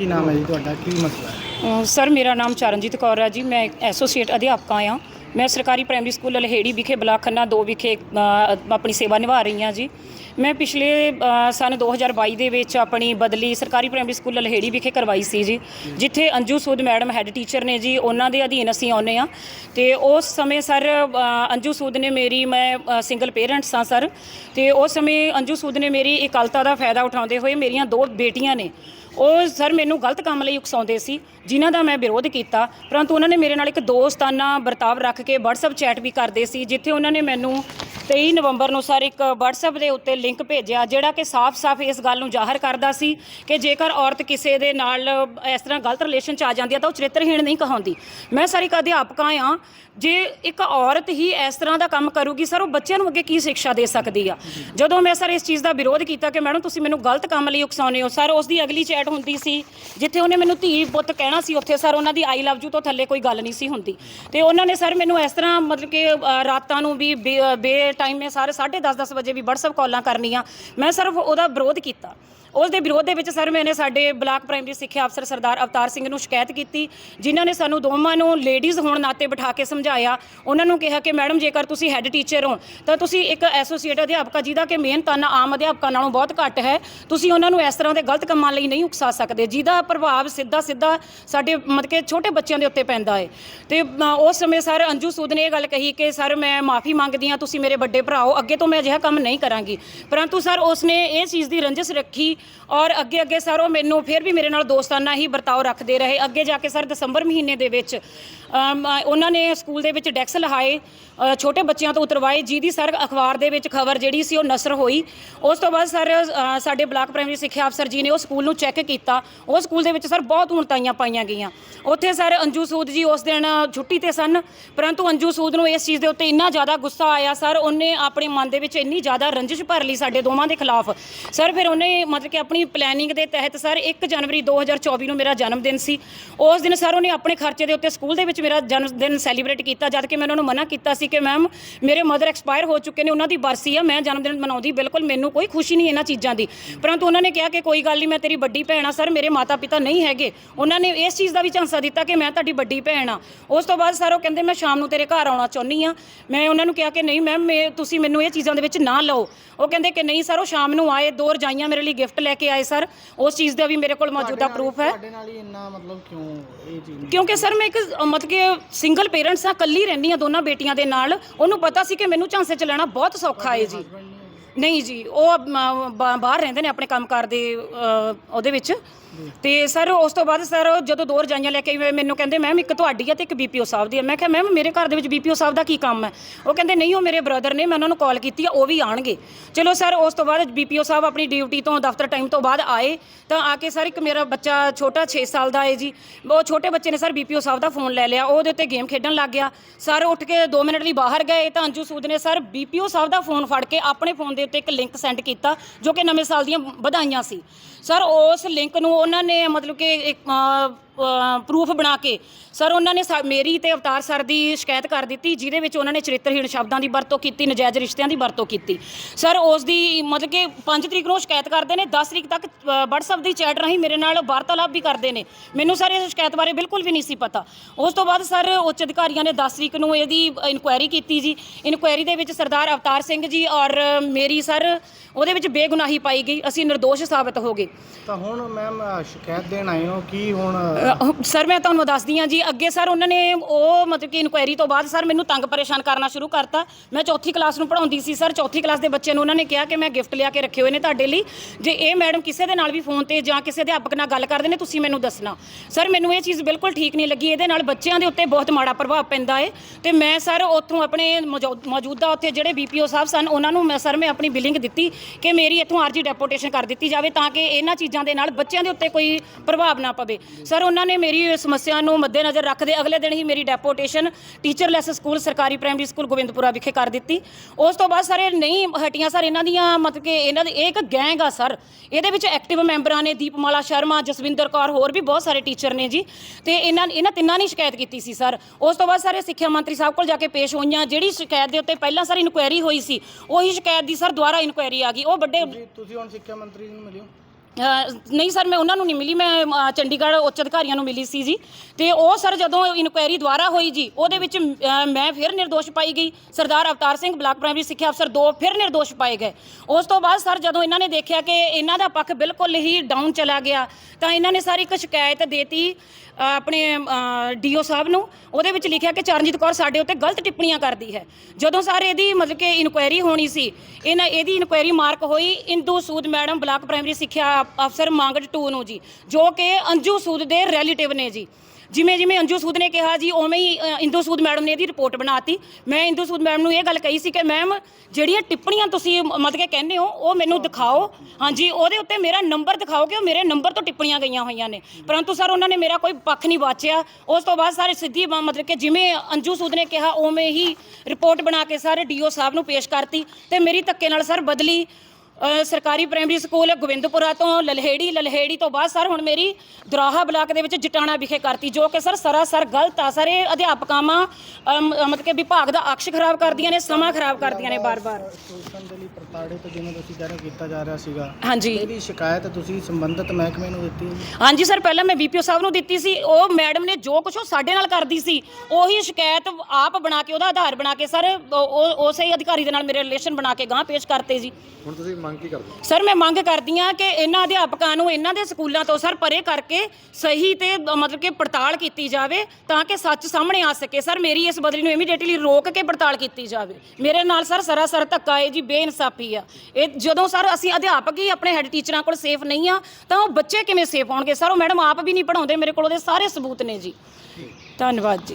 ਕੀ ਨਾਮ ਹੈ ਜੀ ਤੁਹਾਡਾ? ਕੀ ਮਸਲਾ ਹੈ? ਅ, ਸਰ ਮੇਰਾ ਨਾਮ ਚਰਨਜੀਤ ਕੌਰ ਹੈ ਜੀ। ਮੈਂ ਐਸੋਸੀਏਟ ਅਧਿਆਪਕਾ ਹਾਂ। ਮੈਂ ਸਰਕਾਰੀ ਪ੍ਰਾਇਮਰੀ ਸਕੂਲ ਲਹੇੜੀ ਵਿਖੇ ਬਲਾਕ ਖੰਨਾ 2 ਵਿਖੇ ਅ, ਆਪਣੀ ਸੇਵਾ ਨਿਭਾ ਰਹੀ ਹਾਂ ਜੀ। ਮੈਂ ਪਿਛਲੇ ਅ, ਸਨ 2022 ਦੇ ਵਿੱਚ ਆਪਣੀ ਬਦਲੀ ਸਰਕਾਰੀ ਪ੍ਰਾਇਮਰੀ ਸਕੂਲ ਲਹੇੜੀ ਵਿਖੇ ਕਰਵਾਈ ਸੀ ਜੀ। ਜਿੱਥੇ Anju Sood madam head teacher ਨੇ ਜੀ ਉਹਨਾਂ ਦੇ ਅਧੀਨ ਅਸੀਂ ਆਉਂਦੇ ਹਾਂ। ਤੇ ਉਸ ਸਮੇਂ ਸਰ ਅ, ਅੰਜੂ ਸੂਦ ਨੇ ਮੇਰੀ ਮੈਂ ਸਿੰਗਲ ਪੇਰੈਂਟਸ ਹਾਂ ਸਰ। ਤੇ ਉਸ ਸਮੇਂ ਅੰਜੂ ਸੂਦ ਨੇ ਮੇਰੀ ਇਕਲਤਾ ਦਾ ਫਾਇਦਾ ਉਠਾਉਂਦੇ ਹੋਏ ਮੇਰੀਆਂ ਦੋ ਬੇਟੀਆਂ ਨੇ। ਉਹ ਸਰ ਮੈਨੂੰ ਗਲਤ ਕੰਮ ਲਈ ਉਕਸਾਉਂਦੇ ਸੀ, ਜਿਨ੍ਹਾਂ ਦਾ ਮੈਂ ਵਿਰੋਧ ਕੀਤਾ। ਪਰੰਤੂ ਉਹਨਾਂ ਨੇ ਮੇਰੇ ਨਾਲ ਇੱਕ ਦੋਸਤਾਨਾ ਵਰਤਾਵ ਰੱਖ ਕੇ WhatsApp ਚੈਟ ਵੀ ਕਰਦੇ ਸੀ, ਜਿੱਥੇ ਉਹਨਾਂ ਨੇ ਮੈਨੂੰ 23 ਨਵੰਬਰ ਨੂੰ ਸਰ ਇੱਕ WhatsApp ਦੇ ਉੱਤੇ ਲਿੰਕ ਭੇਜਿਆ, ਜਿਹੜਾ ਕਿ ਸਾਫ਼-ਸਾਫ਼ ਇਸ ਗੱਲ ਨੂੰ ਜ਼ਾਹਰ ਕਰਦਾ ਸੀ ਕਿ ਜੇਕਰ ਔਰਤ ਕਿਸੇ ਦੇ ਨਾਲ ਇਸ ਤਰ੍ਹਾਂ ਗਲਤ ਰਿਲੇਸ਼ਨ ਚ ਆ ਜਾਂਦੀ ਹੈ ਤਾਂ ਉਹ ਚਰਿੱਤਰਹੀਣ ਨਹੀਂ ਕਹਾਉਂਦੀ। ਮੈਂ ਸਰ ਇੱਕ ਅਧਿਆਪਕਾ ਆ ਜੇ ਇੱਕ ਔਰਤ ਹੀ ਇਸ ਤਰ੍ਹਾਂ ਦਾ ਕੰਮ ਕਰੂਗੀ, ਸਰ ਉਹ ਬੱਚਿਆਂ ਨੂੰ ਅੱਗੇ ਕੀ ਸਿੱਖਿਆ ਦੇ ਸਕਦੀ ਆ? ਜਦੋਂ ਮੈਂ ਸਰ ਇਸ ਚੀਜ਼ ਦਾ ਵਿਰੋਧ ਕੀਤਾ ਕਿ ਮੈਡਮ ਤੁਸੀਂ ਮੈਨੂੰ ਗਲਤ ਕੰਮ ਲਈ ਉਕਸਾਉਂਦੇ ਹੋ, ਸਰ ਉਸ ਦੀ ਅਗਲੀ ਚੈਟ ਹੁੰਦੀ ਸੀ, ਜਿੱਥੇ ਉਹਨੇ ਮੈਨੂੰ ਧੀ ਪੁੱਤ ਕਹਿਣਾ ਸੀ ਉੱਥੇ ਸਰ ਉਹਨਾਂ ਦੀ ਆਈ ਲਵ ਯੂ ਤੋਂ ਥੱਲੇ ਕੋਈ ਗੱਲ ਨਹੀਂ ਸੀ ਹੁੰਦੀ। ਤੇ ਉਹਨਾਂ ਨੇ ਸਰ ਮੈਨੂੰ ਇਸ ਤਰ੍ਹਾਂ ਮਤਲਬ ਕਿ ਰਾਤਾਂ ਨੂੰ ਵੀ ਬੇ ਬੇ ਟਾਈਮ ਮੈਂ ਸਾਰੇ 10:30 10 ਵਜੇ ਵੀ WhatsApp ਕਾਲਾਂ ਕਰਨੀਆਂ। ਮੈਂ ਸਿਰਫ ਉਹਦਾ ਵਿਰੋਧ ਕੀਤਾ। ਉਸ ਦੇ ਵਿਰੋਧ ਦੇ ਵਿੱਚ ਸਰ ਮੈਨੇ ਸਾਡੇ ਬਲਾਕ ਪ੍ਰਾਇਮਰੀ ਸਿੱਖਿਆ ਅਫਸਰ ਸਰਦਾਰ ਅਵਤਾਰ ਸਿੰਘ ਨੂੰ ਸ਼ਿਕਾਇਤ ਕੀਤੀ, ਜਿਨ੍ਹਾਂ ਨੇ ਸਾਨੂੰ ਦੋਵਾਂ ਨੂੰ ਲੇਡੀਜ਼ ਹੋਣ ਨਾਤੇ ਬਿਠਾ ਕੇ ਸਮਝਾਇਆ। ਉਹਨਾਂ ਨੂੰ ਕਿਹਾ ਕਿ ਮੈਡਮ, ਜੇਕਰ ਤੁਸੀਂ ਹੈੱਡ ਟੀਚਰ ਹੋ, ਤਾਂ ਤੁਸੀਂ ਇੱਕ ਐਸੋਸੀਏਟ ਅਧਿਆਪਕਾ ਜਿਹਦਾ ਕਿ ਮਿਹਨਤ ਤਾਨਾ ਆਮ ਅਧਿਆਪਕਾਂ ਨਾਲੋਂ ਬਹੁਤ ਘੱਟ ਹੈ, ਤੁਸੀਂ ਉਹਨਾਂ ਨੂੰ ਇਸ ਤਰ੍ਹਾਂ ਦੇ ਗਲਤ ਕੰਮਾਂ ਲਈ ਨਹੀਂ ਉਕਸਾ ਸਕਦੇ, ਜਿਹਦਾ ਪ੍ਰਭਾਵ ਸਿੱਧਾ ਸਿੱਧਾ ਸਾਡੇ ਮਤਲਬ ਕਿ ਛੋਟੇ ਬੱਚਿਆਂ ਦੇ ਉੱਤੇ ਪੈਂਦਾ ਹੈ। ਤੇ ਉਸ ਸਮੇਂ ਸਰ ਅੰਜੂ ਸੂਦ ਨੇ ਇਹ ਗੱਲ ਕਹੀ ਕਿ ਸਰ ਮੈਂ ਮਾਫੀ ਮੰਗਦੀ ਹਾਂ, ਤੁਸੀਂ ਮੇਰੇ ਵੱਡੇ ਭਰਾ ਹੋ, ਅੱਗੇ ਤੋਂ ਮੈਂ ਅਜਿਹਾ ਕੰਮ ਨਹੀਂ ਕਰਾਂਗੀ। ਪਰੰਤੂ ਸਰ ਉਸ ਨੇ ਇਹ ਚੀਜ਼ ਦੀ ਰੰਜਿਸ਼ ਰੱਖੀ ਔਰ ਅੱਗੇ ਅੱਗੇ ਸਰ ਉਹ ਮੈਨੂੰ ਫਿਰ ਵੀ ਮੇਰੇ ਨਾਲ ਦੋਸਤਾਨਾ ਹੀ ਵਰਤਾਓ ਰੱਖਦੇ ਰਹੇ। ਅੱਗੇ ਜਾ ਕੇ ਸਰ ਦਸੰਬਰ ਮਹੀਨੇ ਦੇ ਵਿੱਚ ਅਮ, ਅ, ਉਹਨਾਂ ਨੇ ਸਕੂਲ ਦੇ ਵਿੱਚ ਡੈਕਸ ਲਹਾਏ ਅ, ਛੋਟੇ ਬੱਚਿਆਂ ਤੋਂ ਉਤਰਵਾਏ ਜਿਹਦੀ ਸਰ ਅਖਬਾਰ ਦੇ ਵਿੱਚ ਖਬਰ ਜਿਹੜੀ ਸੀ ਉਹ ਨਸਰ ਹੋਈ। ਉਸ ਤੋਂ ਬਾਅਦ ਸਰ ਅ, ਸਾਡੇ ਬਲਾਕ ਪ੍ਰਾਇਮਰੀ ਸਿੱਖਿਆ ਅਫਸਰ ਜੀ ਨੇ ਉਹ ਸਕੂਲ ਨੂੰ ਚੈੱਕ ਕੀਤਾ। ਉਹ ਸਕੂਲ ਦੇ ਵਿੱਚ ਸਰ ਬਹੁਤ ਉਣਤਾਈਆਂ ਪਾਈਆਂ ਗਈਆਂ। ਉੱਥੇ ਸਰ ਅੰਜੂ ਸੂਦ ਜੀ ਉਸ ਦਿਨ ਛੁੱਟੀ ਤੇ ਸਨ ਪਰੰਤੂ ਅੰਜੂ ਸੂਦ ਨੂੰ ਇਸ ਚੀਜ਼ ਦੇ ਉੱਤੇ ਇੰਨਾ ਜ਼ਿਆਦਾ ਗੁੱਸਾ ਆਇਆ ਸਰ ਉਹਨੇ ਆਪਣੇ ਮਨ ਦੇ ਵਿੱਚ ਇੰਨੀ ਜ਼ਿਆਦਾ ਰੰਜਿਸ਼ ਭਰ ਲਈ ਸਾਡੇ ਦੋਵਾਂ ਦੇ ਖਿਲਾਫ। ਸਰ ਫਿਰ ਉਹਨੇ ਮਤਲਬ ਕਿ ਆਪਣੀ ਪਲੈਨਿੰਗ ਦੇ ਤਹਿਤ ਸਰ 1 ਜਨਵਰੀ 2024 ਨੂੰ ਮੇਰਾ ਜਨਮ ਦਿਨ ਸੀ। ਉਸ ਦਿਨ ਸਰ ਉਹਨੇ ਆਪਣੇ ਖਰਚੇ ਦੇ ਉੱਤੇ ਸਕੂਲ ਦੇ ਵਿੱਚ ਮੇਰਾ ਜਨਮ ਦਿਨ ਸੈਲੀਬ੍ਰੇਟ ਕੀਤਾ, ਜਦ ਕਿ ਮੈਂ ਉਹਨਾਂ ਨੂੰ ਮਨਾ ਕੀਤਾ ਸੀ ਕਿ ਮੈਮ ਮੇਰੇ ਮਦਰ ਐਕਸਪਾਇਰ ਹੋ ਚੁੱਕੇ ਨੇ, ਉਹਨਾਂ ਦੀ ਬਰਸੀ ਆ, ਮੈਂ ਜਨਮ ਦਿਨ ਮਨਾਉਂਦੀ ਬਿਲਕੁਲ ਮੈਨੂੰ ਕੋਈ ਖੁਸ਼ੀ ਨਹੀਂ ਇਹਨਾਂ ਚੀਜ਼ਾਂ ਦੀ। ਪਰੰਤੂ ਉਹਨਾਂ ਨੇ ਕਿਹਾ ਕਿ ਕੋਈ ਗੱਲ ਨਹੀਂ, ਮੈਂ ਤੇਰੀ ਵੱਡੀ ਭੈਣ ਆ ਸਰ, ਮੇਰੇ ਮਾਤਾ ਪਿਤਾ ਨਹੀਂ ਹੈਗੇ। ਉਹਨਾਂ ਨੇ ਇਸ ਚੀਜ਼ ਦਾ ਵੀ ਝਾਂਸਾ ਦਿੱਤਾ ਕਿ ਮੈਂ ਤੁਹਾਡੀ ਵੱਡੀ ਭੈਣ ਆ। ਉਸ ਤੋਂ ਬਾਅਦ ਸਰ ਉਹ ਕਹਿੰਦੇ, ਮੈਂ ਸ਼ਾਮ ਨੂੰ ਤੇਰੇ ਘਰ ਆਉਣਾ ਚਾਹੁੰਦੀ ਆ। ਮੈਂ ਉਹਨਾਂ ਨੂੰ ਕਿਹਾ ਕਿ ਨਹੀਂ ਮੈਮ ਮੈਂ ਤੁਸੀਂ ਮੈਨੂੰ ਇਹ ਚੀਜ਼ਾਂ ਦੇ ਵਿੱਚ ਨਾ ਲਓ। ਉਹ ਕਹਿੰਦੇ ਕਿ ਨਹੀਂ ਸਰ, ਉਹ ਸ਼ਾਮ ਨੂੰ ਆਏ, ਦੋ ਰਜਾਈਆਂ ਮੇਰੇ ਲਈ ਗਿਫਟ ਲੈ ਕੇ ਆਏ ਸਰ ਉਸ ਚੀਜ਼ ਦਾ ਵੀ ਮੇਰੇ ਕੋਲ ਮੌਜੂਦਾ ਪ੍ਰੂਫ ਹੈ ਤੁਹਾਡੇ ਨਾਲ ਹੀ ਇੰਨਾ ਮਤਲਬ ਕਿਉਂ ਇਹ ਚੀਜ਼ ਕਿਉਂਕਿ ਸਰ ਮੈਂ ਇੱਕ ਅ, ਮਤਲਬ ਕਿ ਸਿੰਗਲ ਪੇਰੈਂਟਸ ਆ ਕੱਲੀ ਰਹਿੰਦੀ ਆ ਦੋਨਾਂ ਬੇਟੀਆਂ ਦੇ ਨਾਲ। ਉਹਨੂੰ ਪਤਾ ਸੀ ਕਿ ਮੈਨੂੰ ਝਾਂਸੇ ਚ ਲੈਣਾ ਬਹੁਤ ਸੌਖਾ ਹੈ ਜੀ। ਨਹੀਂ ਜੀ ਉਹ ਬਾ- ਬਾਹਰ ਰਹਿੰਦੇ ਨੇ ਆਪਣੇ ਕੰਮਕਾਰ ਦੇ ਅ, ਉਹਦੇ ਵਿੱਚ। ਤੇ ਸਰ ਉਸ ਤੋਂ ਬਾਅਦ ਸਰ ਜਦੋਂ ਦੋ ਰਜਾਈਆਂ ਲੈ ਕੇ ਆਈ, ਮੈਨੂੰ ਕਹਿੰਦੇ ਮੈਮ ਇੱਕ ਤੁਹਾਡੀ ਆ ਤੇ ਇੱਕ ਬੀਪੀਓ ਸਾਹਿਬ ਦੀ ਆ ਮੈਂ ਕਿਹਾ ਮੈਮ ਮੇਰੇ ਘਰ ਦੇ ਵਿੱਚ ਬੀਪੀਓ ਸਾਹਿਬ ਦਾ ਕੀ ਕੰਮ ਹੈ? ਉਹ ਕਹਿੰਦੇ ਨਹੀਂ ਉਹ ਮੇਰੇ ਬ੍ਰਦਰ ਨੇ ਮੈਂ ਉਹਨਾਂ ਨੂੰ ਕਾਲ ਕੀਤੀ ਆ ਉਹ ਵੀ ਆਣਗੇ ਚਲੋ ਸਰ ਉਸ ਤੋਂ ਬਾਅਦ ਬੀਪੀਓ ਸਾਹਿਬ ਆਪਣੀ ਡਿਊਟੀ ਤੋਂ ਦਫ਼ਤਰ ਟਾਈਮ ਤੋਂ ਬਾਅਦ ਆਏ ਤਾਂ ਆ ਕੇ ਸਰ ਇੱਕ ਮੇਰਾ ਬੱਚਾ ਛੋਟਾ 6 ਸਾਲ ਦਾ ਹੈ ਜੀ। ਉਹ ਛੋਟੇ ਬੱਚੇ ਨੇ ਸਰ ਬੀਪੀਓ ਸਾਹਿਬ ਦਾ ਫੋਨ ਲੈ ਲਿਆ ਉਹਦੇ ਉੱਤੇ ਗੇਮ ਖੇਡਣ ਲੱਗ ਗਿਆ। ਸਰ ਉੱਠ ਕੇ 2 ਮਿੰਟ ਲਈ ਬਾਹਰ ਗਏ ਤਾਂ ਅੰਜੂ ਸੂਦ ਨੇ ਸਰ ਬੀਪੀਓ ਸਾਹਿਬ ਦਾ ਫੋਨ ਫੜ ਕੇ ਆਪਣੇ ਫੋਨ ਦੇ ਉੱਤੇ ਇੱਕ ਲਿੰਕ ਸੈਂਡ ਕੀਤਾ ਜੋ ਕਿ ਨਵੇਂ ਸਾਲ ਦੀਆਂ ਵਧਾਈਆਂ ਸੀ। ਸਰ ਉਸ ਲਿੰਕ ਨੂੰ ਉਹ ਉਹਨਾਂ ਨੇ ਮਤਲਬ ਕਿ ਇੱਕ ਅਹ ਪ੍ਰੂਫ ਬਣਾ ਕੇ। ਸਰ ਉਹਨਾਂ ਨੇ ਸਾ- ਮੇਰੀ ਤੇ ਅਵਤਾਰ ਸਰ ਦੀ ਸ਼ਿਕਾਇਤ ਕਰ ਦਿੱਤੀ ਜਿਹਦੇ ਵਿੱਚ ਉਹਨਾਂ ਨੇ ਚਰਿੱਤਰਹੀਣ ਸ਼ਬਦਾਂ ਦੀ ਵਰਤੋਂ ਕੀਤੀ ਨਜਾਇਜ਼ ਰਿਸ਼ਤਿਆਂ ਦੀ ਵਰਤੋਂ ਕੀਤੀ। ਸਰ ਉਸ ਦੀ ਮਤਲਬ ਕਿ 5 ਤਰੀਕ ਨੂੰ ਉਹ ਸ਼ਿਕਾਇਤ ਕਰਦੇ ਨੇ 10 ਤਰੀਕ ਤੱਕ ਅ, WhatsApp ਦੀ ਚੈਟ ਰਾਹੀਂ ਮੇਰੇ ਨਾਲ ਵਾਰਤਾਲਾਪ ਵੀ ਕਰਦੇ ਨੇ। ਮੈਨੂੰ ਸਰ ਇਸ ਸ਼ਿਕਾਇਤ ਬਾਰੇ ਬਿਲਕੁਲ ਵੀ ਨਹੀਂ ਸੀ ਪਤਾ। ਉਸ ਤੋਂ ਬਾਅਦ ਸਰ ਉੱਚ ਅਧਿਕਾਰੀਆਂ ਨੇ 10 ਤਰੀਕ ਨੂੰ ਇਹਦੀ ਇਨਕੁਆਇਰੀ ਕੀਤੀ ਜੀ। ਇਨਕੁਆਇਰੀ ਦੇ ਵਿੱਚ ਸਰਦਾਰ ਅਵਤਾਰ ਸਿੰਘ ਜੀ ਔਰ ਮੇਰੀ ਸਰ ਉਹਦੇ ਵਿੱਚ ਬੇਗੁਨਾਹੀ ਪਾਈ ਗਈ। ਅਸੀਂ ਨਿਰਦੋਸ਼ ਸਾਬਤ ਹੋ ਗਏ। ਤਾਂ ਹੁਣ ਮੈਮ ਸ਼ਿਕਾਇਤ ਦੇਣ ਆਏ ਹੋ ਕੀ ਹੁਣ ਸਰ, ਮੈਂ ਤੁਹਾਨੂੰ ਦੱਸਦੀ ਹਾਂ ਜੀ, ਅੱਗੇ ਸਰ ਉਹਨਾਂ ਨੇ ਉਹ ਮਤਲਬ ਕਿ ਇਨਕੁਆਇਰੀ ਤੋਂ ਬਾਅਦ ਸਰ ਮੈਨੂੰ ਤੰਗ ਪਰੇਸ਼ਾਨ ਕਰਨਾ ਸ਼ੁਰੂ ਕਰਤਾ। ਮੈਂ ਚੌਥੀ ਕਲਾਸ ਨੂੰ ਪੜ੍ਹਾਉਂਦੀ ਸੀ ਸਰ, ਚੌਥੀ ਕਲਾਸ ਦੇ ਬੱਚੇ ਨੂੰ ਉਹਨਾਂ ਨੇ ਕਿਹਾ ਕਿ ਮੈਂ ਗਿਫਟ ਲਿਆ ਕੇ ਰੱਖੇ ਹੋਏ ਨੇ ਤੁਹਾਡੇ ਲਈ। ਜੇ ਇਹ ਮੈਡਮ ਕਿਸੇ ਦੇ ਨਾਲ ਵੀ ਫੋਨ ਤੇ ਜਾਂ ਕਿਸੇ ਅਧਿਆਪਕ ਨਾਲ ਗੱਲ ਕਰਦੇ ਨੇ, ਤੁਸੀਂ ਮੈਨੂੰ ਦੱਸਣਾ। ਸਰ, ਮੈਨੂੰ ਇਹ ਚੀਜ਼ ਬਿਲਕੁਲ ਠੀਕ ਨਹੀਂ ਲੱਗੀ। ਇਹਦੇ ਨਾਲ ਬੱਚਿਆਂ ਦੇ ਉੱਤੇ ਬਹੁਤ ਮਾੜਾ ਪ੍ਰਭਾਵ ਪੈਂਦਾ ਹੈ ਤੇ ਮੈਂ ਸਰ, ਉੱਥੋਂ ਆਪਣੇ ਮੌਜੂ- ਮੌਜੂਦਾ ਉੱਥੇ ਜਿਹੜੇ ਬੀਪੀਓ ਸਾਹਿਬ ਸਨ, ਉਹਨਾਂ ਨੂੰ ਮੈਂ ਸਰ, ਮੈਂ ਆਪਣੀ ਬਿਲਿੰਗ ਦਿੱਤੀ ਕਿ ਮੇਰੀ ਇੱਥੋਂ ਆਰਜੀ ਡੈਪੋਟੇਸ਼ਨ ਕਰ ਦਿੱਤੀ ਜਾਵੇ ਤਾਂ ਕਿ ਇਹਨਾਂ ਚੀਜ਼ਾਂ ਦੇ ਨਾਲ ਬੱਚਿਆਂ ਦੇ ਉੱਤੇ ਕੋਈ ਪ੍ਰਭਾਵ ਨਾ ਪਵੇ। ਸਰ, ਉਹਨਾਂ ਨੇ ਮੇਰੀ ਇਸ ਸਮੱਸਿਆ ਨੂੰ ਮੱਦੇਨਜ਼ਰ ਰੱਖਦੇ ਅਗਲੇ ਦਿਨ ਹੀ ਮੇਰੀ ਡੈਪੋਟੇਸ਼ਨ ਟੀਚਰਲੈਸ ਸਕੂਲ ਸਰਕਾਰੀ ਪ੍ਰਾਇਮਰੀ ਸਕੂਲ ਗੋਬਿੰਦਪੁਰਾ ਵਿਖੇ ਕਰ ਦਿੱਤੀ। ਉਸ ਤੋਂ ਬਾਅਦ ਸਾਰੇ ਨਹੀਂ ਹਟੀਆਂ ਸਰ, ਇਹਨਾਂ ਦੀਆਂ ਮਤਲਬ ਕਿ ਇਹਨਾਂ ਦੀ, ਇਹ ਇੱਕ ਗੈਂਗ ਆ ਸਰ। ਇਹਦੇ ਵਿੱਚ ਐਕਟਿਵ ਮੈਂਬਰਾਂ ਨੇ ਦੀਪਮਾਲਾ ਸ਼ਰਮਾ, ਜਸਵਿੰਦਰ ਕੌਰ, ਹੋਰ ਵੀ ਬਹੁਤ ਸਾਰੇ ਟੀਚਰ ਨੇ ਜੀ। ਤੇ ਇਹਨਾਂ ਇਹਨਾਂ ਤਿੰਨਾਂ ਨੇ ਸ਼ਿਕਾਇਤ ਕੀਤੀ ਸੀ ਸਰ। ਉਸ ਤੋਂ ਬਾਅਦ ਸਾਰੇ ਸਿੱਖਿਆ ਮੰਤਰੀ ਸਾਹਿਬ ਕੋਲ ਜਾ ਕੇ ਪੇਸ਼ ਹੋਈਆਂ। ਜਿਹੜੀ ਸ਼ਿਕਾਇਤ ਦੇ ਉੱਤੇ ਪਹਿਲਾਂ ਸਰ ਇਨਕੁਆਇਰੀ ਹੋਈ ਸੀ, ਉਹੀ ਸ਼ਿਕਾਇਤ ਦੀ ਸਰ ਦੁਬਾਰਾ ਇਨਕੁਆਇਰੀ ਆ ਗਈ। ਉਹ ਵੱਡੇ ਤੁਸੀਂ ਹੁਣ ਸਿੱਖਿਆ ਮੰਤਰੀ ਨੂੰ ਮਿਲਿਓ। ਨਹੀਂ ਸਰ ਮੈਂ ਉਹਨਾਂ ਨੂੰ ਨਹੀਂ ਮਿਲੀ। ਮੈਂ ਅ, ਚੰਡੀਗੜ੍ਹ ਉੱਚ ਅਧਿਕਾਰੀਆਂ ਨੂੰ ਮਿਲੀ ਸੀ ਜੀ। ਤੇ ਉਹ ਸਰ ਜਦੋਂ ਇਨਕੁਆਇਰੀ ਦੁਆਰਾ ਹੋਈ ਜੀ ਉਹਦੇ ਵਿੱਚ ਅ, ਮੈਂ ਫਿਰ ਨਿਰਦੋਸ਼ ਪਾਈ ਗਈ। ਸਰਦਾਰ ਅਵਤਾਰ ਸਿੰਘ ਬਲਾਕ ਪ੍ਰਾਇਮਰੀ ਸਿੱਖਿਆ ਅਫਸਰ ਦੋ ਫਿਰ ਨਿਰਦੋਸ਼ ਪਾਏ ਗਏ। ਉਸ ਤੋਂ ਬਾਅਦ ਸਰ ਜਦੋਂ ਇਹਨਾਂ ਨੇ ਦੇਖਿਆ ਕਿ ਇਹਨਾਂ ਦਾ ਪੱਖ ਬਿਲਕੁਲ ਹੀ ਡਾਊਨ ਚਲਾ ਗਿਆ ਤਾਂ ਇਹਨਾਂ ਨੇ ਸਾਰੀ ਇੱਕ ਸ਼ਿਕਾਇਤ ਦੇਤੀ ਅ, ਆਪਣੇ ਡੀਓ ਸਾਹਿਬ ਨੂੰ। ਉਹਦੇ ਵਿੱਚ ਲਿਖਿਆ ਕਿ ਚਰਨਜੀਤ ਕੌਰ ਸਾਡੇ ਉੱਤੇ ਗਲਤ ਟਿੱਪਣੀਆਂ ਕਰਦੀ ਹੈ। ਜਦੋਂ ਸਰ ਇਹਦੀ ਮਤਲਬ ਕਿ ਇਨਕੁਆਇਰੀ ਹੋਣੀ ਸੀ ਇਹਨਾਂ ਇਹਦੀ ਇਨਕੁਆਇਰੀ ਮਾਰਕ ਹੋਈ Indu Sood madam block primary ਸਿੱਖਿਆ ਅਫਸਰ ਮੰਗੜ 2 ਨੂੰ ਜੀ ਜੋ ਕਿ ਅੰਜੂ ਸੂਦ ਦੇ ਰਿਲੇਟਿਵ ਨੇ ਜੀ। ਜਿਵੇਂ ਜਿਵੇਂ ਅੰਜੂ ਸੂਦ ਨੇ ਕਿਹਾ ਜੀ ਉਵੇਂ ਹੀ ਅ, ਇੰਦੂ ਸੂਦ ਮੈਡਮ ਨੇ ਇਹਦੀ ਰਿਪੋਰਟ ਬਣਾਤੀ। ਮੈਂ ਇੰਦੂ ਸੂਦ ਮੈਡਮ ਨੂੰ ਇਹ ਗੱਲ ਕਹੀ ਸੀ ਕਿ ਮੈਮ ਜਿਹੜੀਆਂ ਟਿੱਪਣੀਆਂ ਤੁਸੀਂ ਮ- ਮਤਲਬ ਕਿ ਕਹਿੰਦੇ ਹੋ ਉਹ ਮੈਨੂੰ ਦਿਖਾਓ। ਹਾਂਜੀ ਉਹਦੇ ਉੱਤੇ ਮੇਰਾ ਨੰਬਰ ਦਿਖਾਓ ਕਿ ਉਹ ਮੇਰੇ ਨੰਬਰ ਤੋਂ ਟਿੱਪਣੀਆਂ ਗਈਆਂ ਹੋਈਆਂ ਨੇ। ਪਰੰਤੂ ਸਰ ਉਹਨਾਂ ਨੇ ਮੇਰਾ ਕੋਈ ਪੱਖ ਨਹੀਂ ਬਾਚਿਆ ਉਸ ਤੋਂ ਬਾਅਦ ਸਾਰੇ ਸਿੱਧੀ ਮ- ਮਤਲਬ ਕਿ ਜਿਵੇਂ ਅੰਜੂ ਸੂਦ ਨੇ ਕਿਹਾ ਉਵੇਂ ਹੀ ਰਿਪੋਰਟ ਬਣਾ ਕੇ ਸਾਰੇ ਡੀਓ ਸਾਹਿਬ ਨੂੰ ਪੇਸ਼ ਕਰਤੀ ਤੇ ਮੇਰੀ ਧੱਕੇ ਨਾਲ ਸਰ ਬਦਲੀ। ਸਰਕਾਰੀ ਪ੍ਰਾਇਮਰੀ ਸਕੂਲ ਗੋਬਿੰਦਪੁਰਾ ਤੋਂ ਲਲਹੇੜੀ ਲਲਹੇੜੀ ਤੋਂ ਬਾਅਦ ਸਰ ਹੁਣ ਮੇਰੀ ਦਰਾਹਾ ਬਲਾਕ ਦੇ ਵਿੱਚ ਜਟਾਣਾ ਵਿਖੇ ਕਰਤੀ ਜੋ ਕਿ ਸਰ ਸਰਾਸਰ ਗਲਤ ਆ ਸਰ ਇਹ ਅਧਿਆਪਕਾਂ ਮਾ ਮਤਲਬ ਕਿ ਵਿਭਾਗ ਦਾ ਅਕਸ਼ ਖਰਾਬ ਕਰਦੀਆਂ ਨੇ ਸਮਾਂ ਖਰਾਬ ਕਰਦੀਆਂ ਨੇ ਬਾਰ-ਬਾਰ। ਸ਼ੋਸ਼ਣ ਦੇ ਲਈ ਪ੍ਰਤਾੜਿਤ ਜਿਵੇਂ ਤੁਸੀਂ ਕਹਿ ਰਹੇ ਹੋ ਕੀਤਾ ਜਾ ਰਿਹਾ ਸੀਗਾ ਹਾਂਜੀ। ਇਹਦੀ ਸ਼ਿਕਾਇਤ ਤੁਸੀਂ ਸੰਬੰਧਿਤ ਮਹਿਕਮੇ ਨੂੰ ਦਿੱਤੀ ਹੈ? ਜੀ? ਹਾਂਜੀ ਸਰ ਪਹਿਲਾਂ ਮੈਂ ਬੀਪੀਓ ਸਾਹਿਬ ਨੂੰ ਦਿੱਤੀ ਸੀ ਉਹ ਮੈਡਮ ਨੇ ਜੋ ਕੁਝ ਉਹ ਸਾਡੇ ਨਾਲ ਕਰਦੀ ਸੀ ਉਹੀ ਸ਼ਿਕਾਇਤ ਆਪ ਬਣਾ ਕੇ ਉਹਦਾ ਆਧਾਰ ਬਣਾ ਕੇ ਸਰ ਉਹ ਉਸੇ ਹੀ ਅਧਿਕਾਰੀ ਦੇ ਨਾਲ ਮੇਰੇ ਰਿਲੇਸ਼ਨ ਬਣਾ ਕੇ ਗਾਂ ਪੇਸ਼ ਕਰਤੇ ਜੀ। ਹੁਣ ਤੁਸੀਂ ਮੰਗ ਕੀ ਕਰਦੇ? ਸਰ, ਮੈਂ ਮੰਗ ਕਰਦੀ ਆ ਕਿ ਇਹਨਾਂ ਅਧਿਆਪਕਾਂ ਨੂੰ ਇਹਨਾਂ ਦੇ ਸਕੂਲਾਂ ਤੋਂ ਸਰ ਪਰੇ ਕਰਕੇ ਸਹੀ ਤੇ ਮਤਲਬ ਕਿ ਪੜਤਾਲ ਕੀਤੀ ਜਾਵੇ ਤਾਂ ਕਿ ਸੱਚ ਸਾਹਮਣੇ ਆ ਸਕੇ। ਸਰ, ਮੇਰੀ ਇਸ ਬਦਲੀ ਨੂੰ ਇਮੀਡੀਏਟਲੀ ਰੋਕ ਕੇ ਪੜਤਾਲ ਕੀਤੀ ਜਾਵੇ। ਮੇਰੇ ਨਾਲ ਸਰ ਸਰਾਸਰ ਧੱਕਾ ਹੈ ਜੀ, ਬੇਇਨਸਾਫੀ ਆ। ਇਹ ਜਦੋਂ ਸਰ ਅਸੀਂ ਅਧਿਆਪਕ ਹੀ ਆਪਣੇ ਹੈੱਡ ਟੀਚਰਾਂ ਕੋਲ ਸੇਫ ਨਹੀਂ ਆ, ਤਾਂ ਉਹ ਬੱਚੇ ਕਿਵੇਂ ਸੇਫ ਹੋਣਗੇ? ਸਰ, ਉਹ ਮੈਡਮ ਆਪ ਵੀ ਨਹੀਂ ਪੜਾਉਂਦੇ ਮੇਰੇ ਕੋਲ ਉਹਦੇ ਸਾਰੇ ਸਬੂਤ ਨੇ ਜੀ। ਧੰਨਵਾਦ ਜੀ।